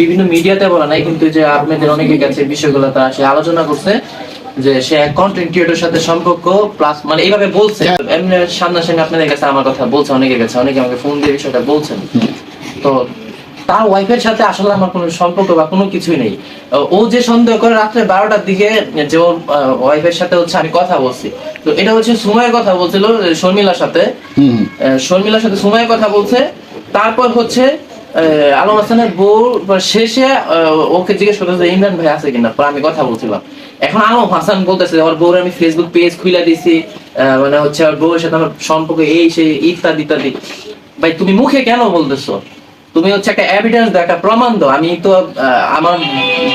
বিভিন্ন মিডিয়াতে বলা নাই কিন্তু যে আপনাদের অনেকের কাছে বিষয়গুলো তারা সে আলোচনা করছে যে সে কন্টেন্ট ক্রিয়েটর সাথে সম্পর্ক প্লাস মানে এইভাবে বলছে। এমনি সামনাসামনি আপনাদের কাছে আমার কথা বলছে অনেকের কাছে অনেকে আমাকে ফোন দিয়ে বিষয়টা বলছেন। তো তার ওয়াইফের সাথে আসলে আমার কোনো সম্পর্ক বা কোনো কিছুই নেই। ও যে সন্দেহ করে রাত্রে বারোটার দিকে যে ওর ওয়াইফের সাথে হচ্ছে আমি কথা বলছি। তো এটা হচ্ছে সময়ের কথা বলছিল শর্মিলার সাথে। শর্মিলার সাথে সময়ের কথা বলছে। তারপর হচ্ছে আলম হাসানের বউ শেষে ওকে জিজ্ঞেস করতেছে ইমরান ভাই আছে কিনা? পর আমি কথা বলছিলাম। এখন আলম হাসান বলতেছে ওর বউর আমি ফেসবুক পেজ খুলে দিছি মানে হচ্ছে ওর বউয়ের সাথে আমার এই, সেই, ইত্যাদি ইত্যাদি। ভাই, তুমি মুখে কেন বলতেছো? তুমি হচ্ছে একটা এভিডেন্স দাও, একটা প্রমাণ দাও। আমি তো আমার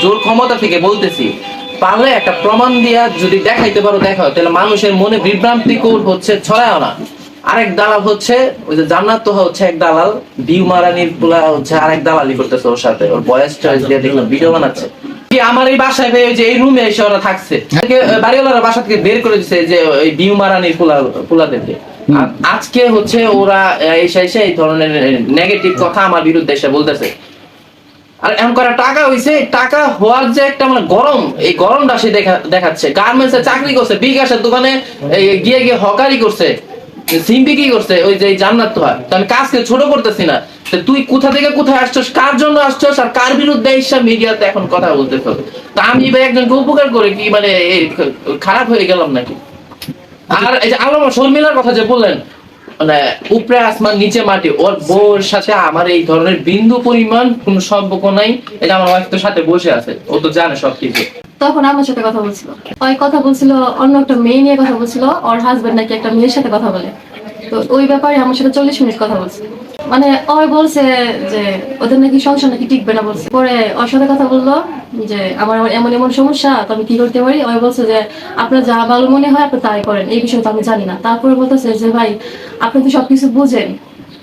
জোর ক্ষমতা থেকে বলতেছি। পারলে একটা প্রমাণ দিয়া যদি দেখাইতে পারো, দেখাও। তাহলে মানুষের মনে বিভ্রান্তিকর হচ্ছে ছড়ায় না। আরেক দালাল হচ্ছে ওই যে জান্নাত তো হচ্ছে এক দালাল বিউ মারানির পোলা হচ্ছে আরেক দালালি করতেছে ওর সাথে ওর বয়স টয়েস দিয়ে দেখলাম ভিডিও বানাচ্ছে। কি আমার এই বাসায় যে এই রুমে এসে ওরা থাকছে? বাড়িওয়ালারা বাসা থেকে বের করে যে ওই বিউ মারানির পোলা পোলাদেরকে। আর আজকে হচ্ছে ওরা এসে এসে এই ধরনের নেগেটিভ কথা আমার বিরুদ্ধে এসে বলতেছে। আর এমন করে টাকা হইছে টাকা হওয়ার যে একটা মানে গরম এই গরমটা সে দেখা দেখাচ্ছে। গার্মেন্টসে চাকরি করছে বিকাশের দোকানে গিয়ে গিয়ে হকারি করছে। সিম্পি কি করছে? ওই যে জান্নাত তো হয়। আমি কাজকে ছোট করতেছি না। তুই কোথা থেকে কোথায় আসছস? কার জন্য আসছস? আর কার বিরুদ্ধে এইসব মিডিয়াতে এখন কথা বলতে তা আমি ভাই একজনকে উপকার করে কি মানে খারাপ হয়ে গেলাম নাকি? আর এই যে আলম শর্মিলার কথা যে বললেন মানে উপরে আসমান, নিচে মাটি, ওর বউর সাথে আমার এই ধরনের বিন্দু পরিমাণ কোনো সম্পর্ক নাই। এটা আমার ওয়াইফ তো সাথে বসে আছে। ও তো জানে সবকিছু। তখন আমার সাথে কথা বলছিল। ওই কথা বলছিল, অন্য একটা মেয়ে নিয়ে কথা বলছিল, ওর হাজবেন্ড নাকি একটা মেয়ের সাথে কথা বলে। তো ওই ব্যাপারে আমার সাথে চল্লিশ মিনিট কথা বলছে মানে ওই বলছে যে, ওদের নাকি সংসার নাকি টিকবে না, বলছে। পরে ওর সাথে কথা বলল যে আমার আমার এমন এমন সমস্যা, তো আমি কি করতে পারি? ওই বলছে যে, আপনার যা ভালো মনে হয় আপনি তাই করেন, এই বিষয়ে তো আমি জানি না। তারপরে বলতেছে যে, ভাই, আপনি তো সবকিছু বুঝেন।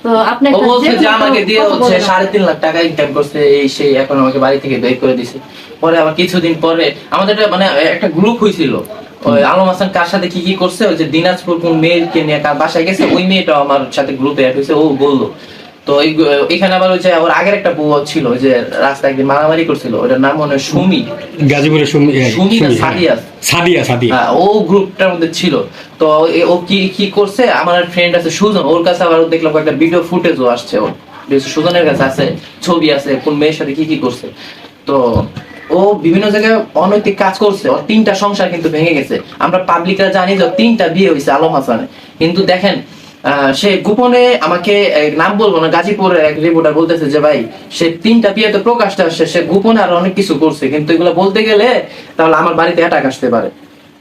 তো আপনি ও একটা বলছে যে যে আমাকে দিয়ে হচ্ছে সাড়ে তিন লাখ টাকা ইনকাম করছে এই সেই এখন আমাকে বাড়ি থেকে বের করে দিছে। পরে আবার কিছুদিন পরে আমাদের মানে একটা গ্রুপ হয়েছিল আলম হাসান কার সাথে কি কি করছে ওই যে দিনাজপুর কোন মেয়েকে নিয়ে কার বাসায় গেছে ওই মেয়েটাও আমার সাথে গ্রুপে অ্যাড হয়েছে ও বলল তো এখানে আবার ওই যে ওর আগের একটা বউ ছিল যে রাস্তায় একদিন মারামারি করছিল ওটার নাম মনে হয় সুমি। গাজীপুরের সুমি সুমি না সুমি, হ্যাঁ। সাদিয়া? সাদিয়া হ্যাঁ, ও গ্রুপটার মধ্যে ছিল। তো ও কি কি করছে? আমার ফ্রেন্ড আছে সুজন ওর কাছে আবার দেখলাম একটা ভিডিও ফুটেজও আসছে ওর। সুজনের কাছে আছে ছবি আছে কোন মেয়ের সাথে কি কি করছে। তো ও বিভিন্ন জায়গায় অনৈতিক কাজ করছে ওর তিনটা সংসার কিন্তু ভেঙে গেছে। আমরা পাবলিকরা জানি যে তিনটা বিয়ে হয়েছে আলম হাসানে। কিন্তু দেখেন সে গোপনে আমাকে নাম বলব না গাজীপুরের এক রিপোর্টার বলতেছে যে ভাই সে তিনটা বিয়েতে প্রকাশটা আসছে সে গোপনে আর অনেক কিছু করছে কিন্তু এগুলো বলতে গেলে তাহলে আমার বাড়িতে অ্যাটাক আসতে পারে।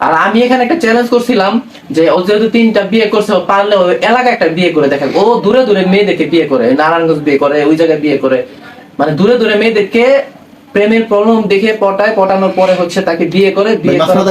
আর আমি এখানে একটা চ্যালেঞ্জ করছিলাম যে ও যেহেতু তিনটা বিয়ে করছে পারলে ও এলাকায় একটা বিয়ে করে দেখে ও দূরে দূরে মেয়েদেরকে বিয়ে করে নারায়ণগঞ্জ বিয়ে করে ওই জায়গায় বিয়ে করে। মানে দূরে দূরে মেয়েদেরকে প্রেমের প্রলোভন দেখে পটায় পটানোর পরে হচ্ছে তাকে বিয়ে করে বিয়ে করে